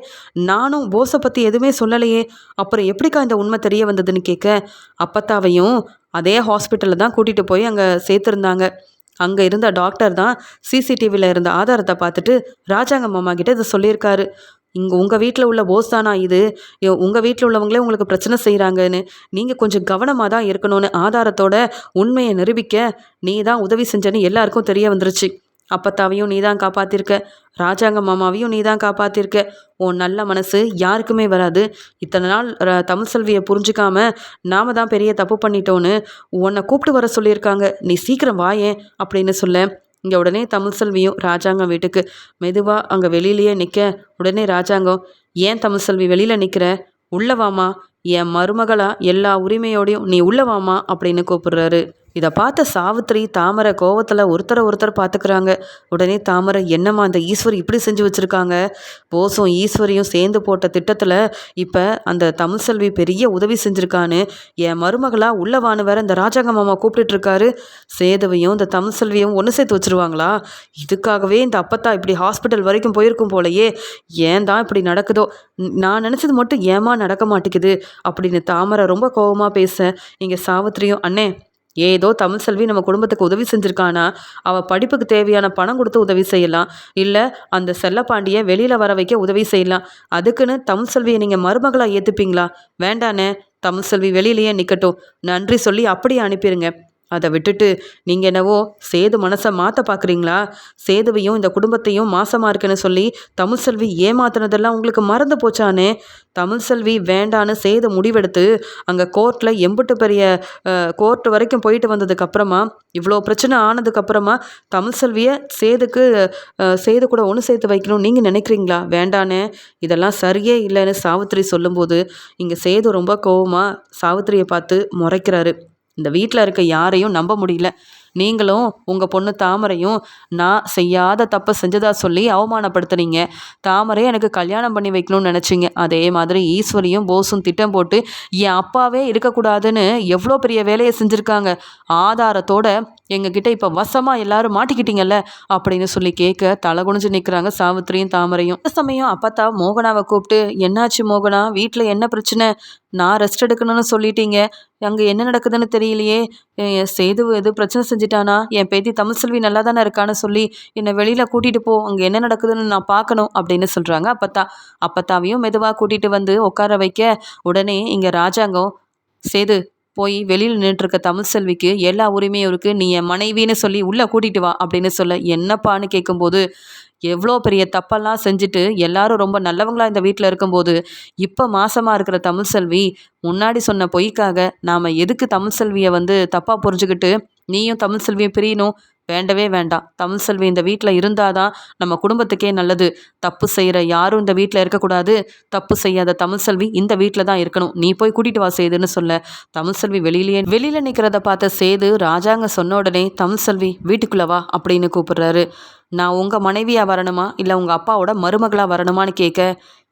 நானும் போஸை பற்றி எதுவுமே சொல்லலையே. அப்புறம் எப்படிக்கா இந்த உண்மை தெரிய வந்ததுன்னு கேட்க அப்பத்தாவையும் அதே ஹாஸ்பிட்டலில் தான் கூட்டிகிட்டு போய் அங்கே சேர்த்துருந்தாங்க. அங்கே இருந்த டாக்டர் தான் சிசிடிவியில் இருந்த ஆதாரத்தை பார்த்துட்டு ராஜாங்க மாமா கிட்ட இதை சொல்லியிருக்காரு. இங்கே உங்கள் வீட்டில் உள்ள போஸ் தானா இது உங்கள் வீட்டில் உள்ளவங்களே உங்களுக்கு பிரச்சனை செய்கிறாங்கன்னு நீங்கள் கொஞ்சம் கவனமாக தான் இருக்கணும்னு ஆதாரத்தோட உண்மையை நிரூபிக்க நீ தான் உதவி செஞ்சேன்னு எல்லாருக்கும் தெரிய வந்துருச்சு. அப்பத்தாவையும் நீ தான் காப்பாற்றிருக்க ராஜாங்க மாமாவையும் நீ தான் காப்பாற்றிருக்க உன் நல்ல மனசு யாருக்குமே வராது. இத்தனை நாள் தமிழ் செல்வியை புரிஞ்சுக்காம நாம தான் பெரிய தப்பு பண்ணிட்டோன்னு உன்னை கூப்பிட்டு வர சொல்லியிருக்காங்க. நீ சீக்கிரம் வாயேன் அப்படின்னு சொல்ல இங்கே உடனே தமிழ் செல்வியும் ராஜாங்கம் வீட்டுக்கு. மெதுவாக அங்கே வெளியிலேயே நிற்க உடனே ராஜாங்கம் ஏன் தமிழ் செல்வி வெளியில் நிற்கிற உள்ளவாமா என் மருமகளா எல்லா உரிமையோடையும் நீ உள்ளவாமா அப்படின்னு கூப்பிடுறாரு. இதை பார்த்த சாவித்திரி தாமரை கோவத்தில் ஒருத்தரை ஒருத்தர் பார்த்துக்கிறாங்க உடனே தாமரை என்னம்மா அந்த ஈஸ்வரி இப்படி செஞ்சு வச்சுருக்காங்க? போசும் ஈஸ்வரியும் சேர்ந்து போட்ட திட்டத்தில் இப்போ அந்த தமிழ் செல்வி பெரிய உதவி செஞ்சுருக்கான்னு என் மருமகளாக உள்ளவான்னு வேற இந்த ராஜாங்க மாமா கூப்பிட்டுருக்காரு சேதுவையும் இந்த தமிழ் செல்வியும் ஒன்று சேர்த்து வச்சுருவாங்களா? இதுக்காகவே இந்த அப்பத்தா இப்படி ஹாஸ்பிட்டல் வரைக்கும் போயிருக்கும் போலையே ஏன் தான் இப்படி நடக்குதோ? நான் நினச்சது மட்டும் ஏமா நடக்க மாட்டேங்குது? அப்படின்னு தாமரை ரொம்ப கோபமாக பேச இங்கே சாவித்திரியும் அண்ணே ஏதோ தமிழ் செல்வி நம்ம குடும்பத்துக்கு உதவி செஞ்சுருக்கானா? அவள் படிப்புக்கு தேவையான பணம் கொடுத்து உதவி செய்யலாம். இல்லை அந்த செல்லப்பாண்டியை வெளியில் வர வைக்க உதவி செய்யலாம். அதுக்குன்னு தமிழ் செல்வியை நீங்கள் மருமகளாக ஏற்றுப்பீங்களா வேண்டானே தமிழ் செல்வி வெளியிலேயே நிற்கட்டும் நன்றி சொல்லி அப்படியே அனுப்பிடுங்க அதை விட்டுட்டு நீங்கள் என்னவோ சேது மனசை மாற்ற பார்க்குறீங்களா சேதுவையும் இந்த குடும்பத்தையும் மாசமாக இருக்குன்னு சொல்லி தமிழ் செல்வி ஏமாத்தினதெல்லாம் உங்களுக்கு மறந்து போச்சானே? தமிழ் செல்வி வேண்டான்னு சேது முடிவெடுத்து அங்கே கோர்ட்டில் எம்பிட்டு பெரிய கோர்ட் வரைக்கும் போயிட்டு வந்ததுக்கப்புறமா இவ்வளோ பிரச்சனை ஆனதுக்கப்புறமா தமிழ் செல்வியை சேதுக்கு சேது கூட ஒன்று சேர்த்து வைக்கணும் நீங்கள் நினைக்கிறீங்களா? வேண்டானே. இதெல்லாம் சரியே இல்லைன்னு சாவித்திரி சொல்லும்போது இங்கே சேது ரொம்ப கோவமாக சாவித்திரியை பார்த்து முறைக்கிறாரு. இந்த வீட்டில் இருக்க யாரையும் நம்ப முடியல. நீங்களும் உங்கள் பொண்ணு தாமரையும் நான் செய்யாத தப்பை செஞ்சதா சொல்லி அவமானப்படுத்துனீங்க. தாமரை எனக்கு கல்யாணம் பண்ணி வைக்கணும்னு நினச்சிங்க. அதே மாதிரி ஈஸ்வரியும் போஸும் திட்டம் போட்டு என் அப்பாவே இருக்கக்கூடாதுன்னு எவ்வளோ பெரிய வேலையை செஞ்சுருக்காங்க. ஆதாரத்தோட எங்ககிட்ட இப்போ வசமாக எல்லாரும் மாட்டிக்கிட்டீங்கல்ல? அப்படின்னு சொல்லி கேட்க தலை குனிஞ்சு நிற்கிறாங்க சாவித்திரியும் தாமரையும். அந்த சமயம் அப்பத்தா மோகனாவை கூப்பிட்டு என்னாச்சு மோகனா? வீட்டில் என்ன பிரச்சனை? நான் ரெஸ்ட் எடுக்கணும்னு சொல்லிட்டீங்க. அங்கே என்ன நடக்குதுன்னு தெரியலையே. சேது எது பிரச்சனை செஞ்சிட்டானா? என் பேத்தி தமிழ் செல்வி நல்லா தானே இருக்கான்னு சொல்லி என்னை வெளியில் கூட்டிகிட்டு போ. அங்கே என்ன நடக்குதுன்னு நான் பார்க்கணும் அப்படின்னு சொல்கிறாங்க அப்பத்தா. அப்பத்தாவையும் மெதுவாக கூட்டிகிட்டு வந்து உட்கார வைக்க உடனே இங்கே ராஜாங்கம் சேது போய் வெளியில் நின்றுருக்க தமிழ் செல்விக்கு எல்லா உரிமையும் இருக்குது நீ என் மனைவின்னு சொல்லி உள்ளே கூட்டிகிட்டு வா அப்படின்னு சொல்ல என்னப்பான்னு கேட்கும்போது எவ்வளோ பெரிய தப்பெல்லாம் செஞ்சுட்டு எல்லாரும் ரொம்ப நல்லவங்களாக இந்த வீட்டில் இருக்கும்போது இப்போ மாசமாக இருக்கிற தமிழ் செல்வி முன்னாடி சொன்ன பொய்க்காக நாம் எதுக்கு தமிழ் செல்வியை வந்து தப்பாக புரிஞ்சுக்கிட்டு நீயும் தமிழ் செல்வியும் பிரியணும்? வேண்டவே வேண்டாம். தமிழ் செல்வி இந்த வீட்டில் இருந்தால் தான் நம்ம குடும்பத்துக்கே நல்லது. தப்பு செய்கிற யாரும் இந்த வீட்டில் இருக்கக்கூடாது. தப்பு செய்யாத தமிழ் செல்வி இந்த வீட்டில் தான் இருக்கணும். நீ போய் கூட்டிகிட்டு வா சேதுன்னு சொல்ல தமிழ் செல்வி வெளியிலேயே வெளியில் நிற்கிறத பார்த்த சேது ராஜாங்க சொன்ன உடனே தமிழ் செல்வி வீட்டுக்குள்ளே வா அப்படின்னு கூப்பிடுறாரு. நான் உங்கள் மனைவியாக வரணுமா? இல்லை உங்கள் அப்பாவோட மருமகளாக வரணுமான்னு கேட்க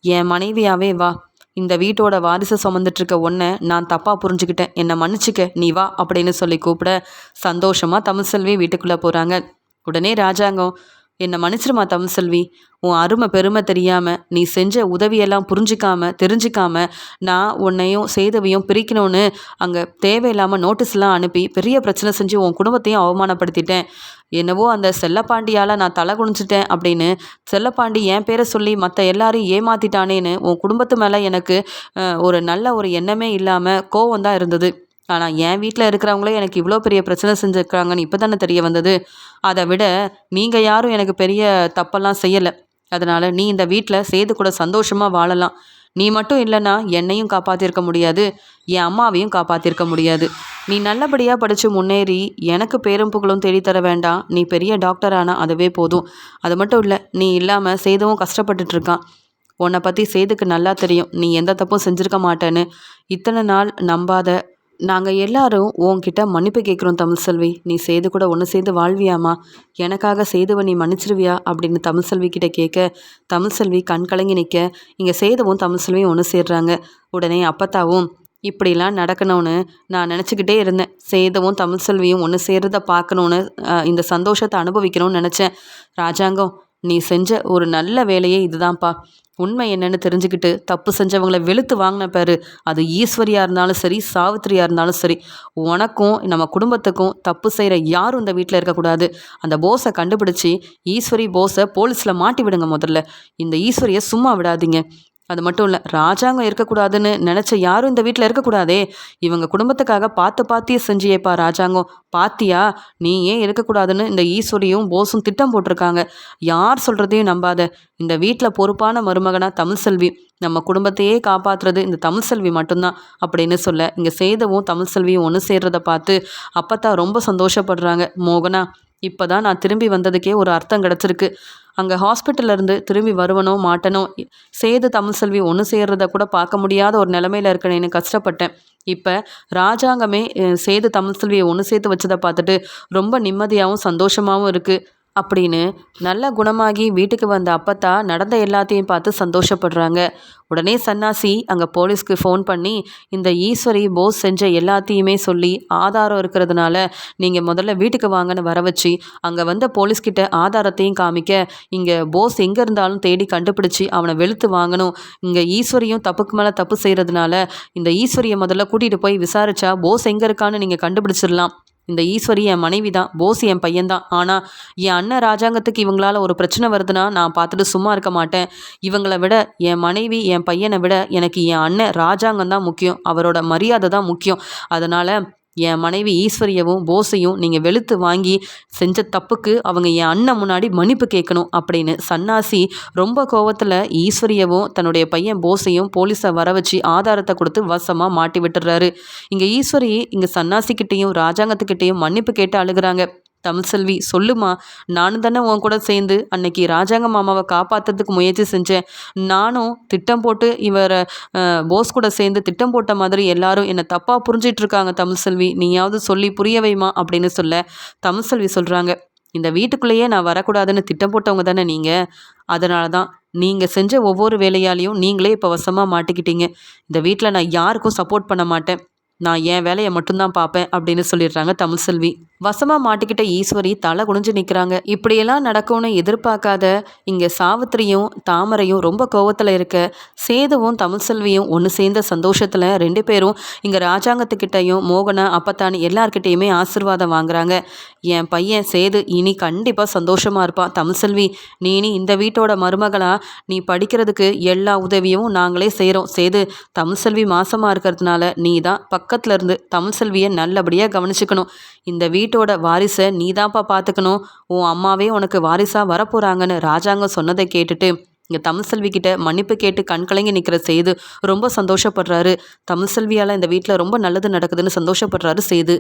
என் மனைவியாவே வா. இந்த வீட்டோட வாரிசை சுமந்துட்டுருக்க ஒன்றை நான் தப்பாக புரிஞ்சுக்கிட்டேன். என்னை மன்னிச்சிக்க. நீ வா அப்படின்னு சொல்லி கூப்பிட சந்தோஷமாக தமிழ் செல்வி வீட்டுக்குள்ளே போகிறாங்க உடனே ராஜாங்கம் என்னை மன்னிச்சிருமா தமிழ் செல்வி உன் அருமை பெருமை தெரியாமல் நீ செஞ்ச உதவியெல்லாம் புரிஞ்சிக்காம தெரிஞ்சிக்காம நான் உன்னையும் சேதவையும் பிரிக்கணும்னு அங்கே தேவையில்லாமல் நோட்டீஸ்லாம் அனுப்பி பெரிய பிரச்சனை செஞ்சு உன் குடும்பத்தையும் அவமானப்படுத்திட்டேன். என்னவோ அந்த செல்லப்பாண்டியால் நான் தலை குனிஞ்சிட்டேன் அப்படின்னு செல்லப்பாண்டி என் பேரை சொல்லி மற்ற எல்லாரையும் ஏமாத்திட்டானேன்னு உன் குடும்பத்து மேலே எனக்கு ஒரு நல்ல ஒரு எண்ணமே இல்லாமல் கோவம் தான் இருந்தது. ஆனால் என் வீட்டில் இருக்கிறவங்களே எனக்கு இவ்வளோ பெரிய பிரச்சனை செஞ்சுருக்காங்கன்னு இப்போ தானே தெரிய வந்தது. அதை விட நீங்கள் யாரும் எனக்கு பெரிய தப்பெல்லாம் செய்யலை. அதனால் நீ இந்த வீட்டில் செய்து கூட சந்தோஷமாக வாழலாம். நீ மட்டும் இல்லைன்னா என்னையும் காப்பாற்றிருக்க முடியாது என் அம்மாவையும் காப்பாற்றிருக்க முடியாது. நீ நல்லபடியாக படித்து முன்னேறி எனக்கு பேரும் புகழும் தேடித்தர வேண்டாம். நீ பெரிய டாக்டர் ஆனால் அதுவே போதும். அது மட்டும் இல்லை நீ இல்லாமல் சேதுவும் கஷ்டப்பட்டுட்டு இருக்கான் உன்னை பற்றி சேதுக்கு நல்லா தெரியும். நீ எந்த தப்பும் செஞ்சுருக்க மாட்டேன்னு. இத்தனை நாள் நம்பாத நாங்கள் எல்லாரும் உன்கிட்ட மன்னிப்பு கேட்குறோம் தமிழ்செல்வி நீ சேது கூட ஒன்று சேர்ந்து வாழ்வியாமா எனக்காக சேதுவை நீ மன்னிச்சிருவியா? அப்படின்னு தமிழ்செல்வி கிட்ட கேட்க தமிழ்செல்வி கண் கலங்கி நிற்க இங்கே சேதுவும் தமிழ்செல்வியும் ஒன்று சேர்றாங்க. உடனே அப்பத்தாவும் இப்படிலாம் நடக்கணும்னு நான் நினச்சிக்கிட்டே இருந்தேன். சேதவும் தமிழ்செல்வியும் ஒன்று சேர்றத பார்க்கணுன்னு இந்த சந்தோஷத்தை அனுபவிக்கணும்னு நினச்சேன். ராஜாங்கம் நீ செஞ்ச ஒரு நல்ல வேலையே இதுதான்ப்பா. உண்மை என்னன்னு தெரிஞ்சுக்கிட்டு தப்பு செஞ்சவங்களை வெளுத்து வாங்கின பாரு. அது ஈஸ்வரியாக இருந்தாலும் சரி சாவித்திரியாக இருந்தாலும் சரி. உனக்கும் நம்ம குடும்பத்துக்கும் தப்பு செய்கிற யாரும் இந்த வீட்டில் இருக்கக்கூடாது. அந்த போஸை கண்டுபிடிச்சி ஈஸ்வரி போஸை போலீஸில் மாட்டி விடுங்க முதல்ல. இந்த ஈஸ்வரியை சும்மா விடாதீங்க. அது மட்டும் இல்லை ராஜாங்கம் இருக்கக்கூடாதுன்னு நினச்ச யாரும் இந்த வீட்டில் இருக்கக்கூடாதே. இவங்க குடும்பத்துக்காக பார்த்து பார்த்தியே செஞ்சியேப்பா ராஜாங்கம். பாத்தியா நீ ஏன் இருக்கக்கூடாதுன்னு இந்த ஈஸ்வரியும் போஸும் திட்டம் போட்டிருக்காங்க. யார் சொல்கிறதையும் நம்பாத. இந்த வீட்டில் பொறுப்பான மருமகனா தமிழ்செல்வி. நம்ம குடும்பத்தையே காப்பாற்றுறது இந்த தமிழ்செல்வி மட்டும்தான். அப்படின்னு சொல்ல இங்கே சேதவும் தமிழ்செல்வியும் ஒன்று சேர்றதை பார்த்து அப்பத்தான் ரொம்ப சந்தோஷப்படுறாங்க. மோகனா இப்போ தான் நான் திரும்பி வந்ததுக்கே ஒரு அர்த்தம் கிடச்சிருக்கு. அங்கே ஹாஸ்பிட்டல்லேருந்து திரும்பி வருவனோ மாட்டனோ சேது தமிழ்செல்வி ஒன்று சேர்றத கூட பார்க்க முடியாத ஒரு நிலமையில இருக்கணும்னு கஷ்டப்பட்டேன். இப்போ ராஜாங்கமே சேது தமிழ் செல்வியை ஒன்று சேர்த்து வச்சதை பார்த்துட்டு ரொம்ப நிம்மதியாகவும் சந்தோஷமாகவும் இருக்குது அப்படின்னு நல்ல குணமாகி வீட்டுக்கு வந்த அப்பத்தா நடந்த எல்லாத்தையும் பார்த்து சந்தோஷப்படுறாங்க. உடனே சன்னாசி அங்கே போலீஸ்க்கு ஃபோன் பண்ணி இந்த ஈஸ்வரி போஸ் செஞ்ச எல்லாத்தையுமே சொல்லி ஆதாரம் இருக்கிறதுனால நீங்கள் முதல்ல வீட்டுக்கு வாங்கன்னு வர வச்சு அங்கே வந்த போலீஸ்கிட்ட ஆதாரத்தையும் காமிக்க இங்கே போஸ் எங்கே இருந்தாலும் தேடி கண்டுபிடிச்சி அவனை வெளுத்து வாங்கணும். இங்கே ஈஸ்வரியும் தப்புக்கு மேலே தப்பு செய்கிறதுனால இந்த ஈஸ்வரியை முதல்ல கூட்டிகிட்டு போய் விசாரிச்சா போஸ் எங்கே இருக்கான்னு நீங்கள் கண்டுபிடிச்சிடலாம். இந்த ஈஸ்வரி என் மனைவி தான் போஸ் என் பையன்தான் ஆனால் என் அண்ணன் ராஜாங்கத்துக்கு இவங்களால ஒரு பிரச்சனை வருதுன்னா நான் பார்த்துட்டு சும்மா இருக்க மாட்டேன். இவங்களை விட என் மனைவி என் பையனை விட எனக்கு என் அண்ணன் ராஜாங்கம் தான் முக்கியம். அவரோட மரியாதை தான் முக்கியம். அதனால் என் மனைவி ஈஸ்வரியவும் போஸையும் நீங்கள் வெளுத்து வாங்கி செஞ்ச தப்புக்கு அவங்க என் அண்ணன் முன்னாடி மன்னிப்பு கேட்கணும் அப்படின்னு சன்னாசி ரொம்ப கோவத்தில் ஈஸ்வரியவும் தன்னுடைய பையன் போஸையும் போலீஸை வர வச்சு ஆதாரத்தை கொடுத்து வசமாக மாட்டி விட்டுறாரு. இங்கே ஈஸ்வரி இங்கே சன்னாசிக்கிட்டேயும் ராஜாங்கத்துக்கிட்டேயும் மன்னிப்பு கேட்டு அழுகுறாங்க. தமிழ்செல்வி சொல்லுமா நானும் தானே உன் கூட சேர்ந்து அன்னைக்கு ராஜாங்க மாமாவை காப்பாற்றுறதுக்கு முயற்சி செஞ்சேன். நானும் திட்டம் போட்டு இவரை போஸ் கூட சேர்ந்து திட்டம் போட்ட மாதிரி எல்லாரும் என்னை தப்பாக புரிஞ்சிட்டு இருக்காங்க தமிழ்செல்வி நீயாவது சொல்லி புரிய வைமா அப்படின்னு சொல்ல தமிழ்செல்வி சொல்கிறாங்க இந்த வீட்டுக்குள்ளேயே நான் வரக்கூடாதுன்னு திட்டம் போட்டவங்க தானே நீங்கள் அதனால தான் நீங்கள் செஞ்ச ஒவ்வொரு வேலையாலையும் நீங்களே இப்போ வசமாக மாட்டிக்கிட்டீங்க. இந்த வீட்டில் நான் யாருக்கும் சப்போர்ட் பண்ண மாட்டேன். நான் என் வேலையை மட்டும்தான் பார்ப்பேன் அப்படின்னு சொல்லிடுறாங்க தமிழ்செல்வி வசமாக மாட்டிக்கிட்ட ஈஸ்வரி தலை குனிஞ்சு நிற்கிறாங்க இப்படியெல்லாம் நடக்கும்னு எதிர்பார்க்காத இங்கே சாவித்திரியும் தாமரையும் ரொம்ப கோவத்தில் இருக்க. சேதுவும் தமிழ்செல்வியும் ஒன்று சேர்ந்த சந்தோஷத்தில் ரெண்டு பேரும் இங்கே ராஜாங்கத்துக்கிட்டையும் மோகன அப்பத்தானி எல்லார்கிட்டேயுமே ஆசீர்வாதம் வாங்குறாங்க. என் பையன் சேது இனி கண்டிப்பாக சந்தோஷமாக இருப்பான். தமிழ்செல்வி நீ இனி இந்த வீட்டோட மருமகளாக நீ படிக்கிறதுக்கு எல்லா உதவியும் நாங்களே செய்கிறோம் சேது தமிழ்செல்வி மாசமாக இருக்கிறதுனால நீ தான் பக்கத்தில் இருந்து தமிழ்செல்வியை நல்லபடியாக கவனிச்சுக்கணும். இந்த வீட்டோட வாரிசை நீ தான்ப்பா பார்த்துக்கணும் உன் அம்மாவே உனக்கு வாரிசாக வரப்போகிறாங்கன்னு ராஜாங்கம் சொன்னதை கேட்டுட்டு இங்கே தமிழ்செல்வி கிட்ட மன்னிப்பு கேட்டு கண் கலங்கி நிற்கிற செய்து ரொம்ப சந்தோஷப்படுறாரு. தமிழ்செல்வியால் இந்த வீட்டில் ரொம்ப நல்லது நடக்குதுன்னு சந்தோஷப்படுறாரு செய்து